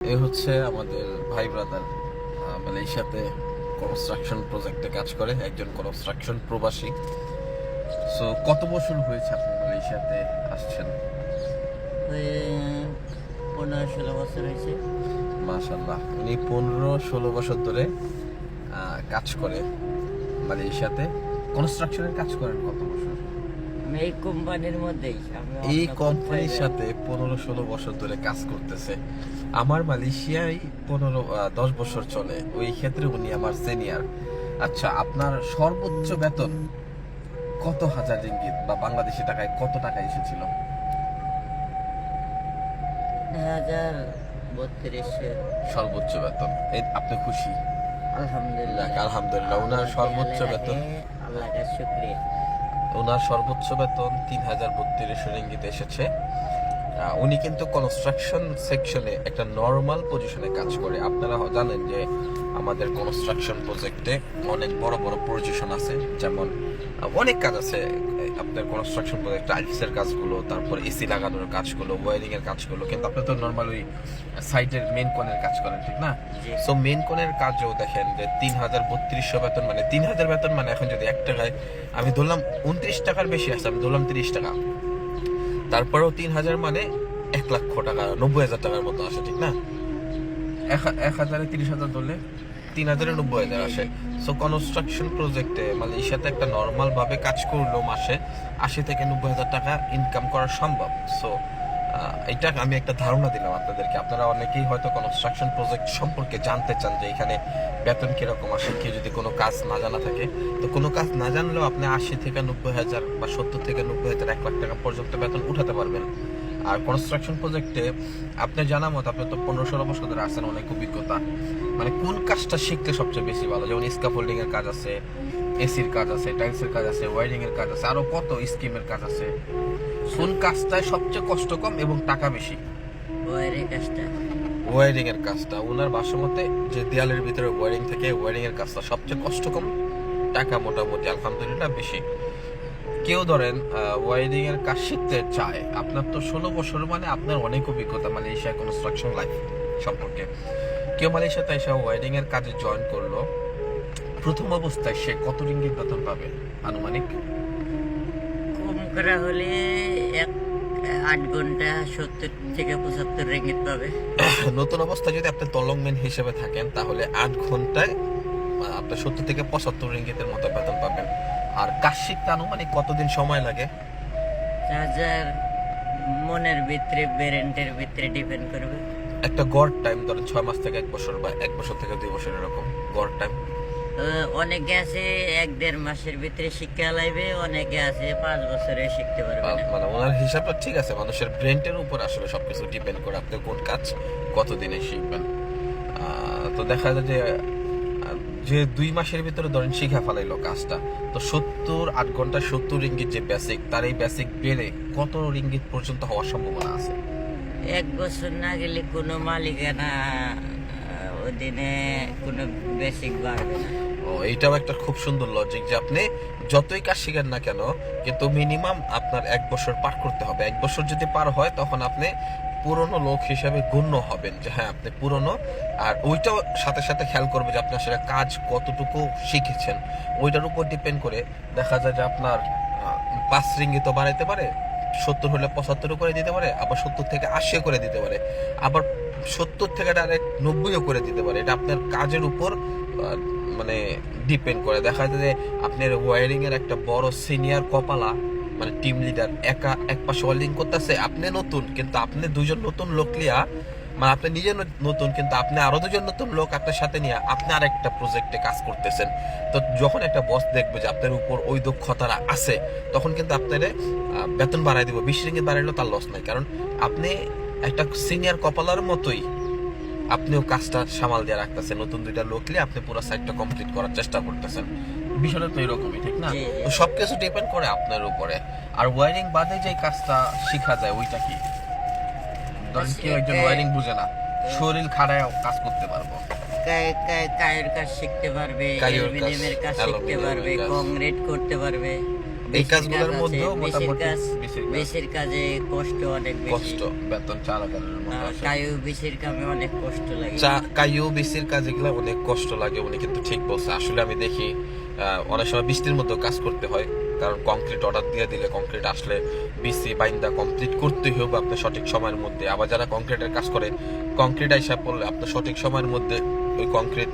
এ হচ্ছে আমাদের ভাই ব্রাদার মালয়েশিয়াতে কনস্ট্রাকশন প্রজেক্টে কাজ করে একজন কনস্ট্রাকশন প্রবাসী। সো কত বছর হয়েছে আপনি মালয়েশিয়াতে আসছেন? পনেরো ষোলো বছর হয়েছে। মাশাল্লাহ উনি পনেরো ষোলো বছর ধরে কাজ করে মালয়েশিয়াতে। কনস্ট্রাকশনের কাজ করেন কত বছর? এই কোম্পানির মধ্যেই এই কোম্পানির সাথে পনেরো ষোলো বছর ধরে কাজ করতেছে। আমার মালয়েশিয়ায় পনেরো দশ বছর চলে। ওই ক্ষেত্রে উনি আমার সিনিয়র আচ্ছা আপনার সর্বোচ্চ বেতন কত হাজার রিঙ্গিত বা বাংলাদেশি টাকায় কত টাকা এসেছিল? হাজার বত্রিশশো। সর্বোচ্চ বেতন। এই আপনি খুশি? আলহামদুলিল্লাহ। আলহামদুলিল্লাহ। ওনার সর্বোচ্চ বেতন? রাখে, আল্লাহ শুক্রিয়া। ওনার সর্বোচ্চ বেতন তিন হাজার বত্রিশশো রিঙ্গিত এসেছে। উনি কিন্তু কনস্ট্রাকশন সেকশনে একটা নর্মাল পজিশনে কাজ করে। আপনারা জানেন যে আমাদের কনস্ট্রাকশন প্রজেক্টে অনেক বড় বড় পজিশন আছে, যেমন অনেক কাজ আছে। আপনার কনস্ট্রাকশন প্রজেক্ট টাইলসের কাজগুলো তারপর এসি লাগানোর কাজগুলো ওয়ারিং এর কাজগুলো কিন্তু আপনি তো নর্মাল ওই সাইটের মেন কোণের কাজ করেন ঠিক না? সো মেন কোণের কাজও দেখেন যে তিন হাজার বত্রিশশো বেতন মানে তিন হাজার বেতন মানে এখন যদি এক টাকায় আমি ধরলাম উনত্রিশ টাকার বেশি আছে আমি ধরলাম তিরিশ টাকা। তারপরেও তিন হাজার মানে এক লক্ষ টাকা নব্বই হাজার টাকার মতো আসে ঠিক না? এক হাজারে তিরিশ হাজার ধরলে তিন হাজারে নব্বই হাজার আসে। সো কনস্ট্রাকশন প্রজেক্টে মালয়েশিয়াতে একটা নর্মাল ভাবে কাজ করলেও মাসে আশি থেকে নব্বই হাজার টাকা ইনকাম করা সম্ভব। সো এটা আমি একটা ধারণা দিলাম আপনাদেরকে। আপনারা অনেকেই হয়তো কনস্ট্রাকশন প্রজেক্ট সম্পর্কে জানতে চান যে এখানে বেতন কীরকম আসে, কেউ যদি কোনো কাজ না জানা থাকে। তো কোনো কাজ না জানলেও আপনি আশি থেকে নব্বই হাজার বা সত্তর থেকে নব্বই হাজার, এক লাখ টাকা পর্যন্ত বেতন উঠাতে পারবেন। আর কনস্ট্রাকশন প্রজেক্টে আপনি জানা মতো আপনি তো পনেরো ষোলো বছর ধরে আসছেন অনেক অভিজ্ঞতা। মানে কোন কাজটা শিখতে সবচেয়ে বেশি ভালো? যেমন স্কাফোল্ডিং এর কাজ আছে এসির কাজ আছে টাইলসের কাজ আছে ওয়ারিং এর কাজ আছে আরও কত স্কিমের কাজ আছে? কোন কাজটায় সবচেয়ে কষ্ট কম এবং টাকা বেশি? কাজটা। ওয়ারিং এর কাজটা। ওনার বাসমতে যে দেয়ালের ভিতরে ওয়ারিং থেকে ওয়ারিং এর কাজটা সবচেয়ে কষ্ট কম টাকা মোটামুটি আলহামদুলিল্লাহ বেশি। কেউ ধরেন ওয়ারিং এর কাজ শিখতে চায় আপনার তো ষোলো বছর মানে আপনার অনেক অভিজ্ঞতা মালয়েশিয়া কনস্ট্রাকশন লাইফ সম্পর্কে। কেউ মালয়েশিয়াতে এসে ওয়ারিং এর কাজে জয়েন করল প্রথম অবস্থায় সে কত রিঙ্গিত বেতন পাবে আনুমানিক? কম করা হলে এক আট ঘণ্টা সত্তর থেকে পঁচাত্তর রেঙ্গিত পাবে। নতুন অবস্থায় যদি আপনি তলংম্যান হিসেবে থাকেন তাহলে আট ঘন্টায় আপনার সত্তর থেকে পঁচাত্তর রিঙ্গিতের মতো বেতন পাবেন। আর শিখতে আনুমানিক কতদিন সময় লাগে? হাজার মনের ভিতরে ব্রেন্টের ভিতরে ডিপেন্ড করবে। একটা গড় টাইম ধরেন ছয় মাস থেকে এক বছর বা এক বছর থেকে দুই বছর এরকম গড় টাইম। অনেকে আছে এক দেড় মাসের ভিতরে শিক্ষা লাইবে অনেকে আছে পাঁচ বছরে শিখতে পারবে মানে ওনার হিসাবটা ঠিক আছে মানুষের ব্রেনটের উপর আসলে সবকিছু ডিপেন্ড করে আপনি কোন কাজ কতদিনে শিখবেন। তো দেখা যায় যে যে দুই মাসের ভিতরে ধরেন শিখা ফেলাইলো কাজটা তো সত্তর আট ঘণ্টা সত্তর রিঙ্গিত যে বেসিক তার এই বেসিক বেড়ে কত রিঙ্গিত পর্যন্ত হওয়ার সম্ভাবনা আছে? এক বছর না গেলে কোনো মালিকানা ওদিনে কোনো বেসিক বাড়বে না। ও এইটাও একটা খুব সুন্দর লজিক যে আপনি যতই কাজ শিখেন না কেন কিন্তু মিনিমাম আপনার এক বছর পার করতে হবে। এক বছর যদি পার হয় তখন আপনি পুরনো লোক হিসাবে গণ্য হবেন যে হ্যাঁ আপনি পুরনো। আর ওইটাও সাথে সাথে খেয়াল করবে যে আপনি আসলে কাজ কতটুকু শিখেছেন। ওইটার উপর ডিপেন্ড করে দেখা যায় যে আপনার পাঁচ রিঙ্গিত বাড়াইতে পারে, সত্তর হলে পঁচাত্তরও করে দিতে পারে, আবার সত্তর থেকে আশিও করে দিতে পারে। আবার সত্তর থেকে ডাইরেক্ট নব্বইও করে দিতে পারে। এটা আপনার কাজের উপর মানে ডিপেন্ড করে। দেখা যায় যে আপনার ওয়ারিংয়ের একটা বড় সিনিয়র কপালা মানে টিম লিডার একা এক পাশে ওয়ারিং করতেছে, আপনি নতুন, কিন্তু আপনি দুজন নতুন লোক লিয়া মানে আপনি নিজে নতুন, কিন্তু আপনি আরও দুজন নতুন লোক আপনার সাথে নিয়ে আপনি আর একটা প্রজেক্টে কাজ করতেছেন। তো যখন একটা বস দেখবে যে আপনার উপর ওই দক্ষতাটা আছে, তখন কিন্তু আপনার বেতন বাড়াই দিব। বিশ রিঙ্গিত বাড়াইলেও তার লস নাই। কারণ আপনি একটা সিনিয়র কপালার মতোই আপনিও কাজটা সামাল দিয়ে রাখতেছেন। নতুন দুইটা লোক নিয়ে আপনি পুরো সাইটটা কমপ্লিট করার চেষ্টা করতেছেন। বিষয়টা তো এরকমই ঠিক না। তো সবকিছু ডিপেন্ড করে আপনার উপরে। আর ওয়ারিং বাদে যে কাজটা শেখা যায় ওইটা কি? ধরেন কেউ একজন ওয়ারিং বুঝে না। শরীর খাড়ায় কাজ করতে পারব। কায়- কায়- কায়ের কাজ শিখতে পারবে কাজ, অ্যালুমিনিয়ামের কাজ শিখতে পারবে। কংক্রিট করতে পারবে। এই কাজগুলোর মধ্যেও মোটামুটি বেশির কাজে। কষ্ট অনেক বেশি। কষ্ট বেতন চার হাজারের মতো কায়ু বেশির কামে অনেক কষ্ট লাগে। কাইও বিসির কাজ অনেক কষ্ট লাগে উনি কিন্তু ঠিক বলছে। আসলে আমি দেখি অনেক সময় বৃষ্টির মধ্যে কাজ করতে হয় কারণ কংক্রিট অর্ডার দিয়ে দিলে কংক্রিট আসলে বিসি বাইন্দা কমপ্লিট করতেই হবে আপনার সঠিক সময়ের মধ্যে। আবার যারা কংক্রিটের কাজ করে কংক্রিট আইসা পড়লে আপনার সঠিক সময়ের মধ্যে ওই কংক্রিট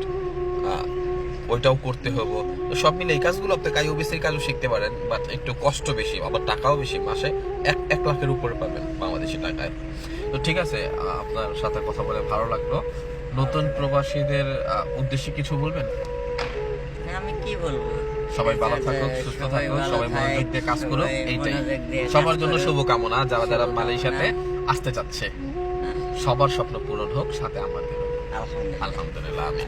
ওইটাও করতে হবে। তো সব মিলে এই কাজগুলো আপনি কাই ওবিসির কাজও শিখতে পারেন বাট একটু কষ্ট বেশি আবার টাকাও বেশি মাসে এক এক লাখের উপরে পাবেন বাংলাদেশি টাকায়। তো ঠিক আছে আপনার সাথে কথা বলে ভালো লাগল। নতুন প্রবাসীদের উদ্দেশ্যে কিছু বলবেন? আমি কি বলব? সবাই ভালো থাকুক সুস্থ থাকুক সবাই মনোযোগ দিয়ে কাজ করুক এইটাই। সবার জন্য। শুভকামনা যারা যারা। মালয়েশিয়াতে আসতে চাচ্ছে। সবার স্বপ্ন পূরণ হোক সাথে আমাদের আলহামদুলিল্লাহ। আমি